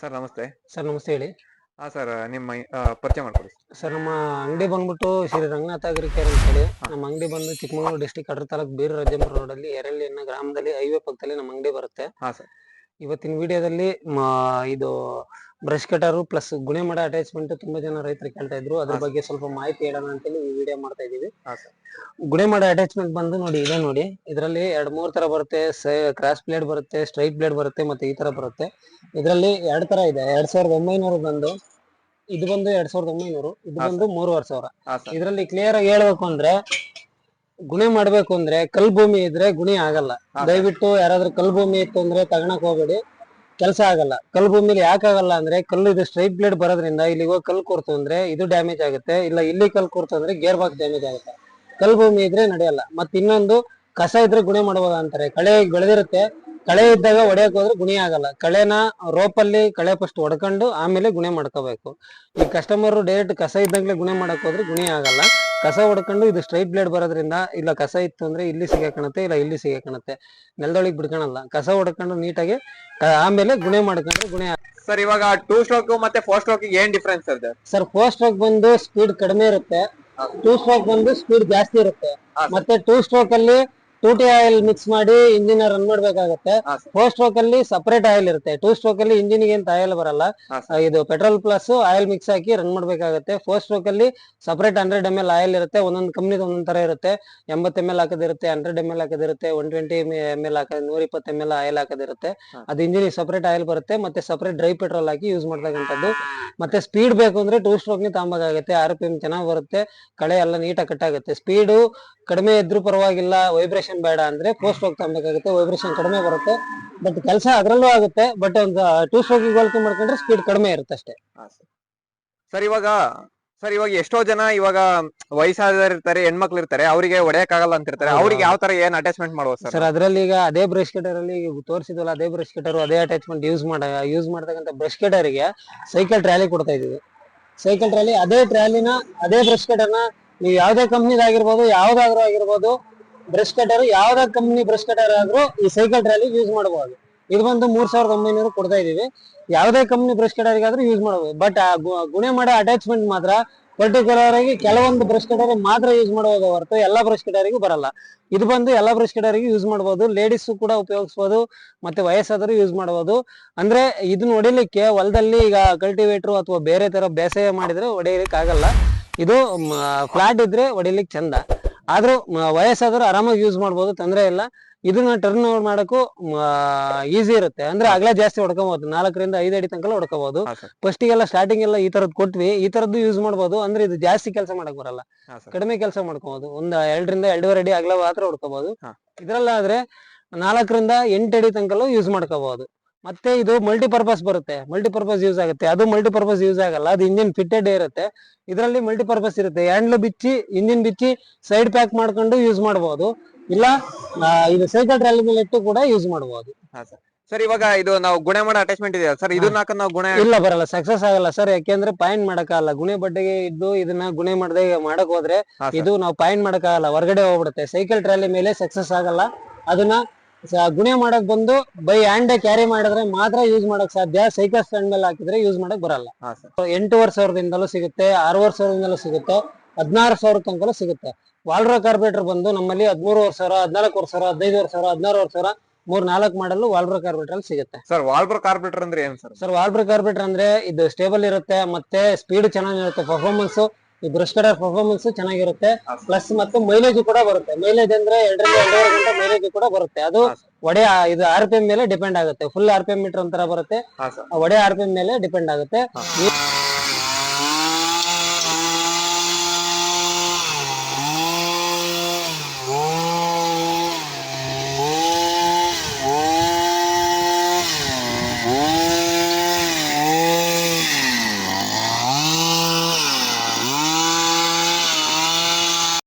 Sir ನಮಸ್ತೆ. Sir ನಮಸ್ತೆ ಹೇಳಿ. ಹಾ ಸರ್ ನಿಮ್ಮ ಆ, ಪರಿಚಯ ಮಾಡ್ಕೊಡಿ. ಸರ್ ನಮ್ಮ ಅಂಗಡಿ ಬಂದ್ಬಿಟ್ಟು ಶ್ರೀ ರಂಗನಾಥ ಅಗ್ರಿಕೇರ್ ಅಂತ ಹೇಳಿ. ನಮ್ಮ ಅಂಗಡಿ ಬಂದು ಚಿಕ್ಕಮಗಳೂರು ಡಿಸ್ಟಿಕ್ ಕಡ್ರ ತಾಲೂಕು ಬೀರ ರಾಜಂಪುರ ಅಲ್ಲಿ ಎರೆಳ್ಳಿ ಅನ್ನೋ ಗ್ರಾಮದಲ್ಲಿ ಹೈವೇ ಪಕ್ಕದಲ್ಲಿ ನಮ್ಮ ಅಂಗಡಿ ಬರುತ್ತೆ. ಹಾ ಸರ್. ಇವತ್ತಿನ ವಿಡಿಯೋದಲ್ಲಿ ಇದು ಬ್ರಷ್ ಕಟರು ಪ್ಲಸ್ ಗುಣೆ ಮಾಡೋ ಅಟ್ಯಾಚ್ಮೆಂಟ್ ತುಂಬಾ ಜನ ರೈತರು ಕೇಳ್ತಾ ಇದ್ರು. ಅದ್ರ ಬಗ್ಗೆ ಸ್ವಲ್ಪ ಮಾಹಿತಿ ಹೇಳೋಣ ಅಂತೇಳಿ ಈ ವಿಡಿಯೋ ಮಾಡ್ತಾ ಇದೀವಿ ಗುಣೆ ಮಾಡೋ ಅಟ್ಯಾಚ್ಮೆಂಟ್ ಬಂದು ನೋಡಿ ಇದೆ ನೋಡಿ. ಇದರಲ್ಲಿ ಎರಡ್ ಮೂರ್ ತರ ಬರುತ್ತೆ. ಕ್ರಾಸ್ ಬ್ಲೇಡ್ ಬರುತ್ತೆ ಸ್ಟ್ರೈಟ್ ಬ್ಲೇಡ್ ಬರುತ್ತೆ ಮತ್ತೆ ಈ ತರ ಬರುತ್ತೆ. ಇದರಲ್ಲಿ ಎರಡ್ ತರ ಇದೆ. ಎರಡ್ ಸಾವಿರದ ಒಂಬೈನೂರು ಬಂದು ಇದು ಬಂದು ಎರಡ್ ಸಾವಿರದ ಒಂಬೈನೂರು ಇದು ಬಂದು ಮೂರುವರೆ ಸಾವಿರ. ಇದರಲ್ಲಿ ಕ್ಲಿಯರ್ ಆಗಿ ಹೇಳ್ಬೇಕು ಅಂದ್ರೆ ಗುಣೆ ಮಾಡ್ಬೇಕು ಅಂದ್ರೆ ಕಲ್ ಭೂಮಿ ಇದ್ರೆ ಗುಣಿ ಆಗಲ್ಲ. ದಯವಿಟ್ಟು ಯಾರಾದ್ರೂ ಕಲ್ ಭೂಮಿ ಇತ್ತು ಅಂದ್ರೆ ತಗೊಳಕ್ ಹೋಗ್ಬೇಡಿ. ಕೆಲಸ ಆಗಲ್ಲ. ಕಲ್ ಭೂಮಿಲಿ ಯಾಕಾಗಲ್ಲ ಅಂದ್ರೆ ಕಲ್ಲು ಇದು ಸ್ಟ್ರೈಟ್ ಬ್ಲೇಡ್ ಬರೋದ್ರಿಂದ ಇಲ್ಲಿಗೆ ಹೋಗಿ ಕಲ್ ಕೊರ್ತು ಅಂದ್ರೆ ಇದು ಡ್ಯಾಮೇಜ್ ಆಗುತ್ತೆ. ಇಲ್ಲ ಇಲ್ಲಿ ಕಲ್ ಕೊರ್ತು ಅಂದ್ರೆ ಗೇರ್ ಬಾಕ್ಸ್ ಡ್ಯಾಮೇಜ್ ಆಗುತ್ತೆ. ಕಲ್ಲು ಭೂಮಿ ಇದ್ರೆ ನಡೆಯಲ್ಲ. ಮತ್ತೆ ಇನ್ನೊಂದು ಕಸ ಇದ್ರೆ ಗುಣ ಮಾಡಬಹುದು ಅಂತಾರೆ. ಕಳೆ ಬೆಳೆದಿರುತ್ತೆ. ಕಳೆ ಇದ್ದಾಗ ಹೊಡೆಯಕ್ ಹೋದ್ರೆ ಗುಣಿ ಆಗಲ್ಲ. ಕಳೆನ ರೋಪಲ್ಲಿ ಕಳೆ ಫಸ್ಟ್ ಹೊಡ್ಕೊಂಡು ಆಮೇಲೆ ಗುಣೆ ಮಾಡ್ಕೋಬೇಕು. ಈ ಕಸ್ಟಮರ್ ಡೈರೆಕ್ಟ್ ಕಸ ಇದ್ದಂಗ್ಲೆ ಗುಣೆ ಮಾಡಕ್ ಹೋದ್ರೆ ಗುಣಿ ಆಗಲ್ಲ. ಕಸ ಹೊಡ್ಕೊಂಡು ಇದು ಸ್ಟ್ರೈಟ್ ಬ್ಲೇಡ್ ಬರೋದ್ರಿಂದ ಇಲ್ಲ ಕಸ ಇತ್ತು ಅಂದ್ರೆ ಇಲ್ಲಿ ಸಿಗಾಕಣತ್ತೆ ಇಲ್ಲ ಇಲ್ಲಿ ಸಿಗಾಕಣತ್ತೆ ನೆಲದೊಳಗೆ ಬಿಡ್ಕೊಳಲ್ಲ ಕಸ ಹೊಡ್ಕೊಂಡು ನೀಟಾಗಿ ಆಮೇಲೆ ಗುಣೆ ಮಾಡ್ಕೊಂಡ್ರೆ ಗುಣೆ ಸರ್ ಇವಾಗ ಟೂ ಸ್ಟ್ರೋಕ್ ಮತ್ತೆ ಫೋರ್ ಸ್ಟ್ರೋಕ್ ಏನ್ difference sir sir four stroke ಬಂದು ಸ್ಪೀಡ್ ಕಡಿಮೆ ಇರುತ್ತೆ. ಟೂ ಸ್ಟ್ರೋಕ್ ಬಂದು ಸ್ಪೀಡ್ ಜಾಸ್ತಿ ಇರುತ್ತೆ. ಮತ್ತೆ ಟೂ ಸ್ಟ್ರೋಕ್ ಅಲ್ಲಿ ಟೂ ಟಿ ಆಯಿಲ್ ಮಿಕ್ಸ್ ಮಾಡಿ ಇಂಜಿನ್ ರನ್ ಮಾಡ್ಬೇಕಾಗತ್ತೆ. ಫೋರ್ ಸ್ಟ್ರೋಕ್ ಅಲ್ಲಿ ಸಪರೇಟ್ ಆಯಿಲ್ ಇರುತ್ತೆ. ಟೂ ಸ್ಟ್ರೋಕ್ ಅಲ್ಲಿ ಇಂಜಿನ್ಗೆ ಅಂತ ಆಯಿಲ್ ಬರಲ್ಲ. ಇದು ಪೆಟ್ರೋಲ್ ಪ್ಲಸ್ ಆಯಿಲ್ ಮಿಕ್ಸ್ ಹಾಕಿ ರನ್ ಮಾಡ್ಬೇಕಾಗತ್ತೆ. ಫೋರ್ ಸ್ಟ್ರೋಕ್ ಅಲ್ಲಿ separate hundred M L oil ಇರುತ್ತೆ. ಒಂದೊಂದು ಕಂಪ್ನಿದ ಒಂದೊಂದ್ ತರ ಇರುತ್ತೆ. ಎಂಬತ್ ಎಂ ಎಲ್ ಹಾಕೋದಿರುತ್ತೆ ಹಂಡ್ರೆಡ್ ಎಂ ಎಲ್ ಹಾಕೋದಿರುತ್ತೆ ಒನ್ ಟ್ವೆಂಟಿ ಎಂ ಎಲ್ ಹಾಕೋದು ನೂರ ಇಪ್ಪತ್ತು ಎಂ ಎಲ್ ಆಯಿಲ್ ಹಾಕದಿರುತ್ತೆ ಅದು ಇಂಜಿನ್ ಸಪರೇಟ್ ಆಯಿಲ್ ಬರುತ್ತೆ. ಮತ್ತೆ ಸಪರೇಟ್ ಡ್ರೈ ಪೆಟ್ರೋಲ್ ಹಾಕಿ ಯೂಸ್ ಮಾಡ್ತಕ್ಕಂಥದ್ದು. ಮತ್ತೆ ಸ್ಪೀಡ್ ಬೇಕು ಅಂದ್ರೆ ಟೂ ಸ್ಟ್ರೋಕ್ ನೇ ತಗೊಂಬೇಕಾಗತ್ತೆ ಆರ್ ಪಿ ಎಂ ಚೆನ್ನಾಗಿ ಬರುತ್ತೆ. ಕಳೆ ಎಲ್ಲ ನೀಟಾಗಿ ಕಟ್ ಆಗುತ್ತೆ. ಸ್ಪೀಡು ಕಡಿಮೆ ಇದ್ರೂ ಪರವಾಗಿಲ್ಲ ವೈಬ್ರೇಷನ್ ಬೇಡ ಅಂದ್ರೆ ಫೋರ್ ಸ್ಟ್ರೋಕ್ ತಗೊಬೇಕಾಗುತ್ತೆ ವೈಬ್ರೇಷನ್ ಕಡಿಮೆ ಬರುತ್ತೆ. ಬಟ್ ಕೆಲಸ ಅದರಲ್ಲೂ ಆಗುತ್ತೆ ಬಟ್ ಒಂದು ಟೂ ಸ್ಟ್ರೋಕ್ ಹೋಲಿಕೆ ಮಾಡ್ಕೊಂಡ್ರೆ ಸ್ಪೀಡ್ ಕಡಿಮೆ ಇರುತ್ತೆ ಅಷ್ಟೇ. ಸರ್. ಇವಾಗ ಸರ್ ಇವಾಗ ಎಷ್ಟೋ ಜನ ಇವಾಗ ವಯಸ್ಸಾದವ್ರು ಇರ್ತಾರೆ ಹೆಣ್ಮಕ್ಳು ಇರ್ತಾರೆ ಅವರಿಗೆ ಒಡೆಯಕ್ಕಾಗಲ್ಲ ಆಗಲ್ಲ ಅಂತ ಇರ್ತಾರೆ ಅವ್ರಿಗೆ ಯಾವ ತರ ಏನ್ ಅಟ್ಯಾಚ್ಮೆಂಟ್ ಮಾಡ್ಬೋದು ಸರ್? ಅದ್ರಲ್ಲಿ ಈಗ ಅದೇ ಬ್ರಷ್ ಕಟರ್ ಅಲ್ಲಿ ತೋರಿಸಿದ್ವಲ್ಲ ಅದೇ ಬ್ರಷ್ ಕಟರ್ ಅದೇ ಅಟ್ಯಾಚ್ಮೆಂಟ್ ಯೂಸ್ ಮಾಡ ಯೂಸ್ ಮಾಡ್ತಕ್ಕಂಥ ಬ್ರಷ್ ಕಟರ್ಗೆ ಸೈಕಲ್ ಟ್ರಾಲಿ ಕೊಡ್ತಾ ಇದೀವಿ ಸೈಕಲ್ ಟ್ರಾಲಿ ಅದೇ ಟ್ರಾಲಿನ ಅದೇ ಬ್ರಷ್ ಕಟರ್ನ ನೀವು ಯಾವ್ದೇ ಕಂಪ್ನಿದಾಗಿರ್ಬೋದು ಯಾವ್ದಾದ್ರೂ ಆಗಿರ್ಬೋದು ಬ್ರಷ್ ಕಟರ್ ಯಾವ್ದೇ ಕಂಪ್ನಿ ಬ್ರಷ್ ಕಟರ್ ಆದ್ರೂ ಈ ಸೈಕಲ್ ಟ್ರಾಲಿ ಯೂಸ್ ಮಾಡಬಹುದು. ಇದು ಬಂದು ಮೂರ್ ಸಾವಿರದ ಒಂಬೈನೂರು ಕೊಡ್ತಾ ಇದೀವಿ ಯಾವ್ದೇ ಕಂಪ್ನಿ ಬ್ರಷ್ ಕಟರ್ಗಾದ್ರೂ ಯೂಸ್ ಮಾಡಬಹುದು. ಬಟ್ ಆ ಗುಣೆ ಮಾಡೋ ಅಟ್ಯಾಚ್ಮೆಂಟ್ ಮಾತ್ರ ಪರ್ಟಿಕ್ಯುಲರ್ ಆಗಿ ಕೆಲವೊಂದು ಬ್ರಷ್ ಕಟರ್ ಮಾತ್ರ ಯೂಸ್ ಮಾಡಬಹುದು ಹೊರತು ಎಲ್ಲಾ ಬ್ರಷ್ ಕಟರ್ಗೂ ಬರಲ್ಲ. ಇದು ಬಂದು ಎಲ್ಲಾ ಬ್ರಷ್ ಕಟರ್ಗೆ ಯೂಸ್ ಮಾಡಬಹುದು. ಲೇಡೀಸ್ ಕೂಡ ಉಪಯೋಗಿಸಬಹುದು ಮತ್ತೆ ವಯಸ್ಸಾದರೂ ಯೂಸ್ ಮಾಡಬಹುದು. ಅಂದ್ರೆ ಇದನ್ನ ಹೊಡಿಲಿಕ್ಕೆ ಹೊಲದಲ್ಲಿ ಈಗ ಕಲ್ಟಿವೇಟರ್ ಅಥವಾ ಬೇರೆ ತರ ಬೇಸಾಯ ಮಾಡಿದ್ರೆ ಹೊಡಿಲಿಕ್ಕೆ ಆಗಲ್ಲ ಇದು ಫ್ಲಾಟ್ ಇದ್ರೆ ಹೊಡಿಲಿಕ್ಕೆ ಚಂದ. ಆದ್ರೂ ವಯಸ್ಸಾದ್ರೂ ಆರಾಮಾಗಿ ಯೂಸ್ ಮಾಡ್ಬೋದು ತೊಂದರೆ ಇಲ್ಲ. ಇದನ್ನ ಟರ್ನ್ ಓವರ್ ಮಾಡಕ್ಕೂ ಈಸಿ ಇರುತ್ತೆ. ಅಂದ್ರೆ ಅಗಲ ಜಾಸ್ತಿ ಹೊಡ್ಕೋಬಹುದು ನಾಲ್ಕರಿಂದ ಐದು ಅಡಿ ತನಕ ಹೊಡ್ಕೋಬಹುದು ಫಸ್ಟ್ ಎಲ್ಲ ಸ್ಟಾರ್ಟಿಂಗ್ ಎಲ್ಲ ಈ ತರದ್ ಕೊಟ್ವಿ. ಈ ತರದ್ದು ಯೂಸ್ ಮಾಡಬಹುದು ಅಂದ್ರೆ ಇದು ಜಾಸ್ತಿ ಕೆಲಸ ಮಾಡಕ್ ಬರಲ್ಲ. ಕಡಿಮೆ ಕೆಲಸ ಮಾಡ್ಕೋಬಹುದು ಒಂದ್ ಎರಡರಿಂದ ಎರಡೂವರೆ ಅಡಿ ಅಗಲ ಮಾತ್ರ ಹೊಡ್ಕೋಬಹುದು. ಇದ್ರಲ್ಲಾದ್ರೆ ನಾಲ್ಕರಿಂದ ಎಂಟು ಅಡಿ ತನಕ ಯೂಸ್ ಮಾಡ್ಕೋಬಹುದು ಮತ್ತೆ ಇದು ಮಲ್ಟಿಪರ್ಪಸ್ ಬರುತ್ತೆ. ಮಲ್ಟಿಪರ್ಪಸ್ ಯೂಸ್ ಆಗುತ್ತೆ. ಅದು ಮಲ್ಟಿಪರ್ಪಸ್ ಯೂಸ್ ಆಗಲ್ಲ. ಅದು ಇಂಜಿನ್ ಫಿಟ್ಟೆಡ್ ಇರುತ್ತೆ. ಇದರಲ್ಲಿ ಮಲ್ಟಿಪರ್ಪಸ್ ಇರುತ್ತೆ. ಹ್ಯಾಂಡ್ಲ್ ಬಿಚ್ಚಿ ಇಂಜಿನ್ ಬಿಚ್ಚಿ ಸೈಡ್ ಪ್ಯಾಕ್ ಮಾಡ್ಕೊಂಡು ಯೂಸ್ ಮಾಡಬಹುದು ಇಲ್ಲ ಇದು ಸೈಕಲ್ ಟ್ರಾಲಿ ಮೇಲೆ ಇಟ್ಟು ಕೂಡ ಯೂಸ್ ಮಾಡಬಹುದು ಸರ್ ಇವಾಗ ಇದು ನಾವು ಗುಣೆ ಮಾಡೋ ಅಟ್ಯಾಚ್ಮೆಂಟ್ ಇದೆಯಾ? ಸರ್ ಇದನ್ನ ನಾವು ಗುಣೆ ಇಲ್ಲ ಬರಲ್ಲ. ಸಕ್ಸಸ್ ಆಗಲ್ಲ ಸರ್ ಯಾಕೆಂದ್ರೆ ಪಾಯಿಂಟ್ ಮಾಡಕ್ಕಾಗಲ್ಲ ಗುಣೆ ಬಡ್ಡೆಗೆ ಇದ್ದು ಇದನ್ನ ಗುಣೆ ಮಾಡದೆ ಮಾಡಕ್ ಹೋದ್ರೆ ಇದು ನಾವು ಪಾಯಿಂಟ್ ಮಾಡಕ್ಕಾಗಲ್ಲ ಹೊರಗಡೆ ಹೋಗ್ಬಿಡುತ್ತೆ. ಸೈಕಲ್ ಟ್ರಾಲಿ ಮೇಲೆ ಸಕ್ಸಸ್ ಆಗಲ್ಲ. ಅದನ್ನ ಗುಣೆ ಮಾಡಕ್ ಬಂದು ಬೈ ಹ್ಯಾಂಡ್ ಕ್ಯಾರಿ ಮಾಡಿದ್ರೆ ಮಾತ್ರ ಯೂಸ್ ಮಾಡಕ್ ಸಾಧ್ಯ. ಸೈಕಲ್ ಸ್ಟ್ಯಾಂಡ್ ಮೇಲೆ ಹಾಕಿದ್ರೆ ಯೂಸ್ ಮಾಡಕ್ ಬರಲ್ಲ. ಎಂಟೂವರೆ ಸಾವಿರದಿಂದಲೂ ಸಿಗುತ್ತೆ ಆರೂವರೆ ಸಾವಿರದಿಂದಲೂ ಸಿಗುತ್ತೆ ಹದಿನಾರು ಸಾವಿರ ತನಕಲೂ ಸಿಗುತ್ತೆ. ವಾಲ್ರೋ ಕಾರ್ಬೇಟರ್ ಬಂದು ನಮ್ಮಲ್ಲಿ ಹದಿಮೂರುವರೆ ಸಾವಿರ ಹದಿನಾಲ್ಕೂವರೆ ಸಾವಿರ ಹದಿನೈದುವರೆ ಸಾವಿರ ಹದಿನಾರುವರೆ ಸಾವಿರ ಮೂರ್ ನಾಲ್ಕು ಮಾಡಲು ವಾಲ್ಬ್ರೋ ಕಾರ್ಬೇಟರ್ ಅಲ್ಲಿ ಸಿಗುತ್ತೆ. ಸರ್ ವಾಲ್ಬ್ರೋ ಕಾರ್ಪೊರೇಟರ್ ಅಂದ್ರೆ ಏನ್ ಸರ್ ಸರ್ ವಾಲ್ಬ್ರೋ ಕಾರ್ಬೇಟರ್ ಅಂದ್ರೆ ಇದು ಸ್ಟೇಬಲ್ ಇರುತ್ತೆ ಮತ್ತೆ ಸ್ಪೀಡ್ ಚೆನ್ನಾಗಿರುತ್ತೆ ಪರ್ಫಾರ್ಮೆನ್ಸ್ ಈ ಬ್ರಷ್ ಕಟರ್ ಪರ್ಫಾರ್ಮೆನ್ಸ್ ಚೆನ್ನಾಗಿರುತ್ತೆ. ಪ್ಲಸ್ ಮತ್ತು ಮೈಲೇಜ್ ಕೂಡ ಬರುತ್ತೆ. ಮೈಲೇಜ್ ಅಂದ್ರೆ ಎರಡರಿಂದ ಎರಡೂವರೆ ಗಂಟೆ ಮೈಲೇಜ್ ಕೂಡ ಬರುತ್ತೆ. ಅದು ಒಡೆ ಇದು ಆರ್ ಪಿ ಎಂ ಮೇಲೆ ಡಿಪೆಂಡ್ ಆಗುತ್ತೆ. Full R P M meter ಒಂಥರ ಬರುತ್ತೆ. ಆ ಒಡೆ ಆರ್ ಪಿ ಎಂ ಮೇಲೆ ಡಿಪೆಂಡ್ ಆಗುತ್ತೆ.